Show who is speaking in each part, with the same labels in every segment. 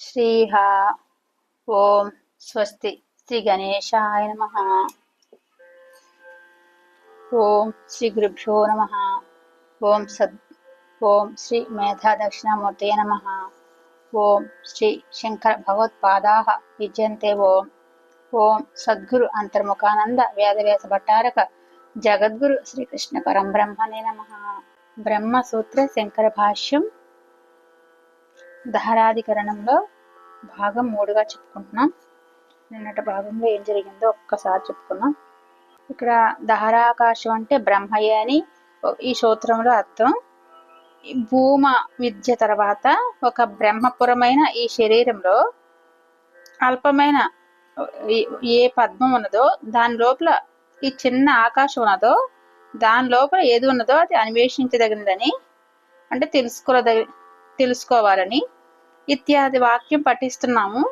Speaker 1: శ్రీహ ఓం స్వస్తి శ్రీ గణేశాయ నమ ఓం శ్రీ గురుభ్యో నమ ఓం సద్ ఓం శ్రీ మేధా దక్షిణామూర్తయ నమ ఓం శ్రీ శంకర భగవత్పాదా విజయంతే ఓం ఓం సద్గురు అంతర్ముఖానంద వేదవ్యాస భట్టారక జగద్గురు శ్రీకృష్ణ పరంబ్రహ్మణే నమ బ్రహ్మసూత్ర శంకర భాష్యం దహరాధికరణంలో భాగం మూడుగా చెప్పుకుంటున్నాం. నిన్నటి భాగంలో ఏం జరిగిందో ఒక్కసారి చెప్పుకున్నాం ఇక్కడ దహరాకాశం అంటే బ్రహ్మయ్య అని ఈ సూత్రంలో అర్థం. భూమ విద్య తర్వాత ఒక బ్రహ్మపురమైన ఈ శరీరంలో అల్పమైన ఏ- పద్మం ఉన్నదో దాని లోపల ఈ చిన్న ఆకాశం ఉన్నదో దాని లోపల ఏది ఉన్నదో అది అన్వేషించదగినదని అంటే తెలుసుకోదగిన తెలుసుకోవాలని ఇత్యాది వాక్యం పఠిస్తున్నాము.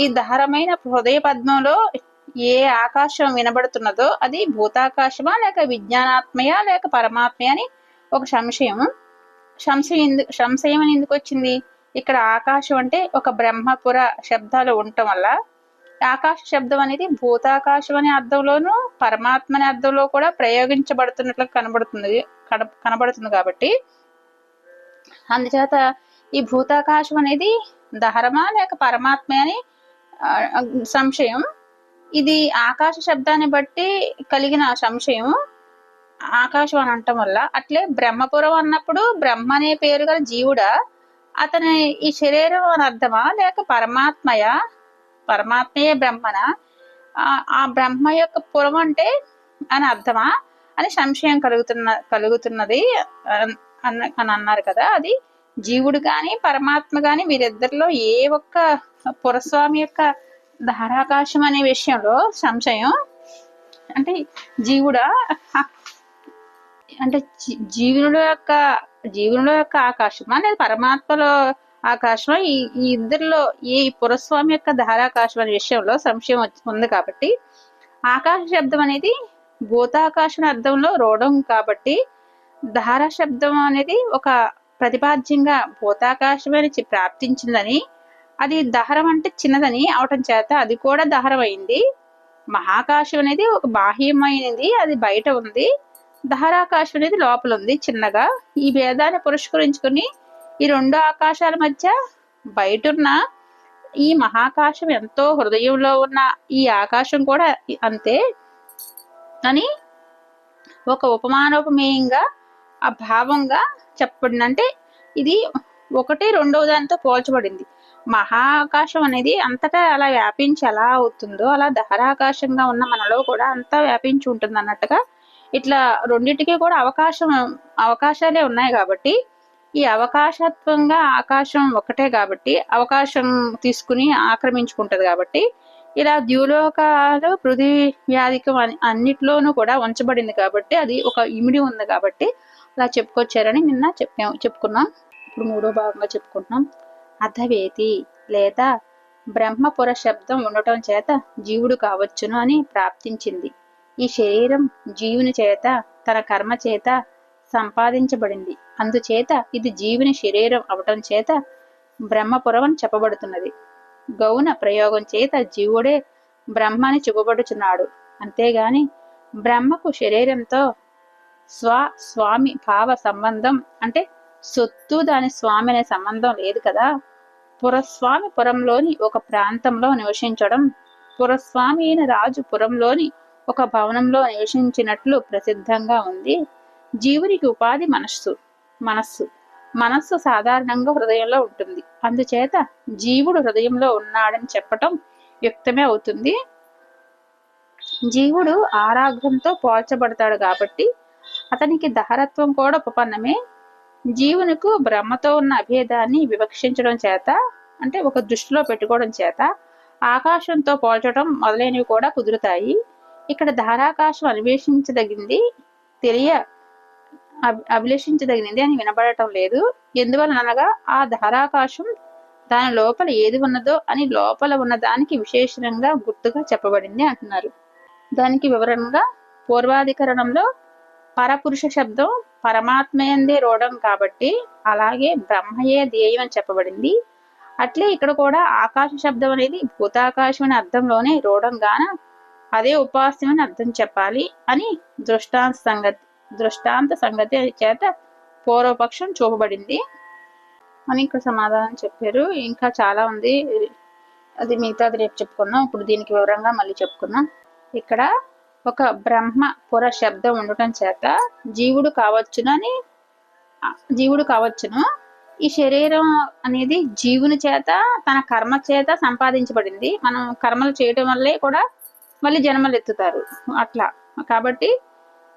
Speaker 1: ఈ దహరమైన హృదయ పద్మంలో ఏ ఆకాశం వినబడుతున్నదో అది భూతాకాశమా లేక విజ్ఞానాత్మయా లేక పరమాత్మయా అని ఒక సంశయం. సంశయం ఎందుకు సంశయం అని ఎందుకు వచ్చింది? ఇక్కడ ఆకాశం అంటే ఒక బ్రహ్మపుర శబ్దాలు ఉండటం వల్ల ఆకాశ శబ్దం అనేది భూతాకాశం అనే అర్థంలోనూ పరమాత్మ అనే అర్థంలో కూడా ప్రయోగించబడుతున్నట్లు కనబడుతుంది కనబడుతుంది కాబట్టి అందుచేత ఈ భూతాకాశం అనేది దహరమా లేక పరమాత్మే అని సంశయం. ఇది ఆకాశ శబ్దాన్ని బట్టి కలిగిన సంశయం ఆకాశం అని అనటం వల్ల అట్లే బ్రహ్మపురం అన్నప్పుడు బ్రహ్మ అనే పేరు గల జీవుడా అతని ఈ శరీరం అని అర్థమా లేక పరమాత్మయ? పరమాత్మయే బ్రహ్మన? ఆ- బ్రహ్మ యొక్క పురం అంటే అని అర్థమా అని సంశయం కలుగుతున్న కలుగుతున్నది. అన్న అని అన్నారు కదా అది జీవుడు కానీ పరమాత్మ కానీ వీరిద్దరిలో ఏ ఒక్క పురస్వామి యొక్క ధారాకాశం అనే విషయంలో సంశయం. అంటే జీవుడా? అంటే జీ- యొక్క జీవునుడు యొక్క ఆకాశమా? లేదా పరమాత్మలో ఆకాశమా? ఈ ఈ ఇద్దరిలో ఏ ఈ పురస్వామి యొక్క ధారాకాశం అనే విషయంలో సంశయం ఉంది కాబట్టి ఆకాశ శబ్దం అనేది భూతాకాశం అర్థంలో రోడం కాబట్టి ధార శబ్దం అనేది ఒక ప్రతిపాద్యంగా భూతాకాశమే నుంచి ప్రాప్తించిందని అది దహరం అంటే చిన్నదని అవటం చేత అది కూడా దహరం అయింది మహాకాశం అనేది ఒక బాహ్యమైనది అది బయట ఉంది. దహరాకాశం అనేది లోపల ఉంది చిన్నగా. ఈ భేదాన్ని పురస్కరించుకుని ఈ రెండు ఆకాశాల మధ్య బయట ఉన్న ఈ మహాకాశం ఎంతో హృదయంలో ఉన్న ఈ ఆకాశం కూడా అంతే. అని ఒక ఉపమానోపమేయంగా ఆ భావంగా చెప్పబడింది. అంటే ఇది ఒకటి రెండవ దానితో పోల్చబడింది. మహాకాశం అనేది అంతటా అలా వ్యాపించి ఎలా అవుతుందో అలా దహరాకాశంగా ఉన్న మనలో కూడా అంతా వ్యాపించి ఉంటుంది అన్నట్టుగా ఇట్లా రెండింటికి కూడా అవకాశం అవకాశాలే ఉన్నాయి కాబట్టి ఈ అవకాశత్వంగా ఆకాశం ఒకటే కాబట్టి అవకాశం తీసుకుని ఆక్రమించుకుంటది కాబట్టి ఇలా ద్యూలోకాలు పృథ్వీ వ్యాధికం అన్నిట్లోనూ కూడా ఉంచబడింది కాబట్టి అది ఒక ఇమిడి ఉంది కాబట్టి అలా చెప్పుకొచ్చారని నిన్న చెప్పాం చెప్పుకున్నాం. ఇప్పుడు మూడో భాగంగా చెప్పుకుంటున్నాం. అధవేతి లేదా బ్రహ్మపుర శబ్దం ఉండటం చేత జీవుడు కావచ్చును అని ప్రాప్తించింది. ఈ శరీరం జీవుని చేత తన కర్మ చేత సంపాదించబడింది. అందుచేత ఇది జీవుని శరీరం అవటం చేత బ్రహ్మపురం అని చెప్పబడుతున్నది. గౌన ప్రయోగం చేత జీవుడే బ్రహ్మని చూపబడుచున్నాడు. అంతేగాని బ్రహ్మకు శరీరంతో స్వ స్వామి భావ సంబంధం అంటే సొత్తు దాని స్వామి అనే సంబంధం లేదు కదా. పురస్వామి పురంలోని ఒక ప్రాంతంలో నివసించడం పురస్వామి అయిన రాజు పురంలోని ఒక భవనంలో నివసించినట్లు ప్రసిద్ధంగా ఉంది. జీవునికి ఉపాధి మనస్సు మనస్సు మనస్సు సాధారణంగా హృదయంలో ఉంటుంది. అందుచేత జీవుడు హృదయంలో ఉన్నాడని చెప్పటం వ్యక్తమే అవుతుంది. జీవుడు ఆరాగ్యంతో పోల్చబడతాడు కాబట్టి అతనికి దహరత్వం కూడా ఉపపన్నమే. జీవునికి బ్రహ్మతో ఉన్న అభేదాన్ని వివక్షించడం చేత అంటే ఒక దృష్టిలో పెట్టుకోవడం చేత ఆకాశంతో పోల్చడం మొదలైనవి కూడా కుదురుతాయి. ఇక్కడ ధారాకాశం అన్వేషించదగింది తెలియ అభి- అభిలషించదగినది అని వినబడటం లేదు. ఎందువలన అనగా ఆ ధారాకాశం దాని లోపల ఏది ఉన్నదో అని లోపల ఉన్న దానికి విశేషంగా గుర్తుగా చెప్పబడింది అంటున్నారు. దానికి వివరంగా పూర్వాధికరణంలో పరపురుష శబ్దం పరమాత్మయందే రోడం కాబట్టి అలాగే బ్రహ్మయే ధ్యేయం అని చెప్పబడింది. అట్లే ఇక్కడ కూడా ఆకాశ శబ్దం అనేది భూతాకాశం అనే అర్థంలోనే రోడంగాన అదే ఉపాస్యం అని అర్థం చెప్పాలి అని దృష్టాంత సంగతి దృష్టాంత సంగతి చేత పూర్వపక్షం చూపబడింది. అని ఇక్కడ సమాధానం చెప్పారు. ఇంకా చాలా ఉంది. అది మిగతాది రేపు చెప్పుకుందాం. ఇప్పుడు దీనికి వివరంగా మళ్ళీ చెప్పుకుందాం. ఇక్కడ ఒక బ్రహ్మ పుర శబ్దం ఉండటం చేత జీవుడు కావచ్చునని జీవుడు కావచ్చును. ఈ శరీరం అనేది జీవుని చేత తన కర్మ చేత సంపాదించబడింది. మనం కర్మలు చేయటం వల్లే కూడా మళ్ళీ జన్మలు ఎత్తుతారు. అట్లా. కాబట్టి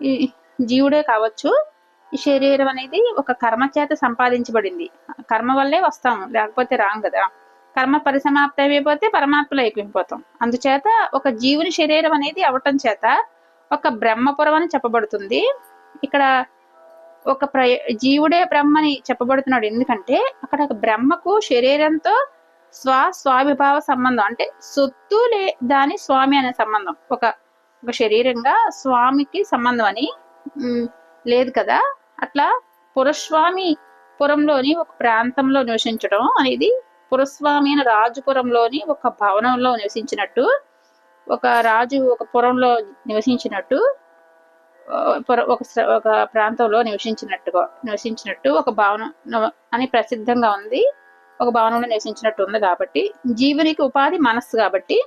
Speaker 1: ఈ జీవుడే కావచ్చు ఈ శరీరం అనేది ఒక కర్మ చేత సంపాదించబడింది. కర్మ వల్లే వస్తాము. లేకపోతే రాం కదా. కర్మ పరిసమాప్తి అయిపోతే పరమాత్మలు అయిపోయిపోతాం అందుచేత ఒక జీవుని శరీరం అనేది అవటం చేత ఒక బ్రహ్మపురం అని చెప్పబడుతుంది. ఇక్కడ ఒక ప్రయ జీవుడే బ్రహ్మని చెప్పబడుతున్నాడు. ఎందుకంటే అక్కడ ఒక బ్రహ్మకు శరీరంతో స్వ స్వాభిభావ సంబంధం. అంటే సొత్తు లే దాని స్వామి అనే సంబంధం. ఒక ఒక శరీరంగా స్వామికి సంబంధం అని లేదు కదా? అట్లా పురస్వామి పురంలోని ఒక ప్రాంతంలో నివసించడం అనేది పురస్వామి అయిన రాజుపురంలోని ఒక భవనంలో నివసించినట్టు ఒక రాజు ఒక పురంలో నివసించినట్టు ఒక ఒక ప్రాంతంలో నివసించినట్టుగా నివసించినట్టు ఒక భవనం అని ప్రసిద్ధంగా ఉంది. ఒక భవనంలో నివసించినట్టు ఉంది కాబట్టి జీవునికి ఉపాధి మనస్సు కాబట్టి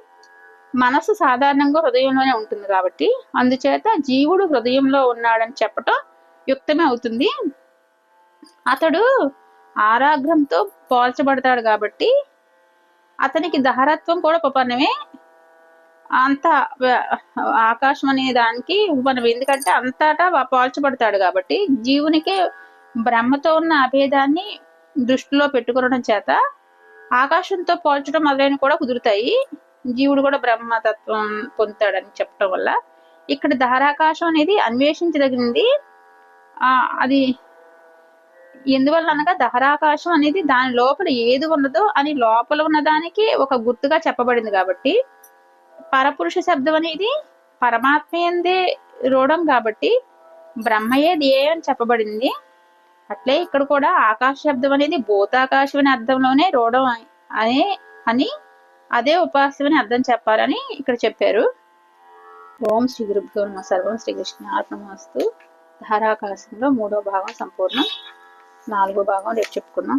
Speaker 1: మనస్సు సాధారణంగా హృదయంలోనే ఉంటుంది కాబట్టి అందుచేత జీవుడు హృదయంలో ఉన్నాడని చెప్పటం యుక్తమే అవుతుంది. అతడు ఆరాగ్రంతో పోల్చబడతాడు కాబట్టి అతనికి దహరత్వం కూడా ఉపపన్నమే. అంత ఆకాశం అనే దానికి ఉపపన్నం ఎందుకంటే అంతటా పోల్చబడతాడు కాబట్టి జీవునికి బ్రహ్మతో ఉన్న అభేదాన్ని దృష్టిలో పెట్టుకోవడం చేత ఆకాశంతో పోల్చడం మొదలైనవి కూడా కుదురుతాయి. జీవుడు కూడా బ్రహ్మతత్వం పొందుతాడని చెప్పడం వల్ల. ఇక్కడ ధారాకాశం అనేది అన్వేషించదగినది. అది ఎందువల్ల అనగా దహరాకాశం అనేది దాని లోపల ఏది ఉన్నదో అని లోపల ఉన్న దానికి ఒక గుర్తుగా చెప్పబడింది కాబట్టి పరపురుష శబ్దం అనేది పరమాత్మ ఎందే రూఢం కాబట్టి బ్రహ్మయే ధ్యేయం అని చెప్పబడింది. అట్లే ఇక్కడ కూడా ఆకాశ శబ్దం అనేది భూతాకాశం అనే అర్థంలోనే రూఢం అనే అని అదే ఉపాస్యం అని అర్థం చెప్పాలని ఇక్కడ చెప్పారు. ఓం శ్రీ గురుభ్యో నమ. సర్వం శ్రీకృష్ణ ఆత్మస్తు ధారాకాశంలో మూడో భాగం సంపూర్ణం. నాలుగో భాగం రేపు చెప్పుకుందాం.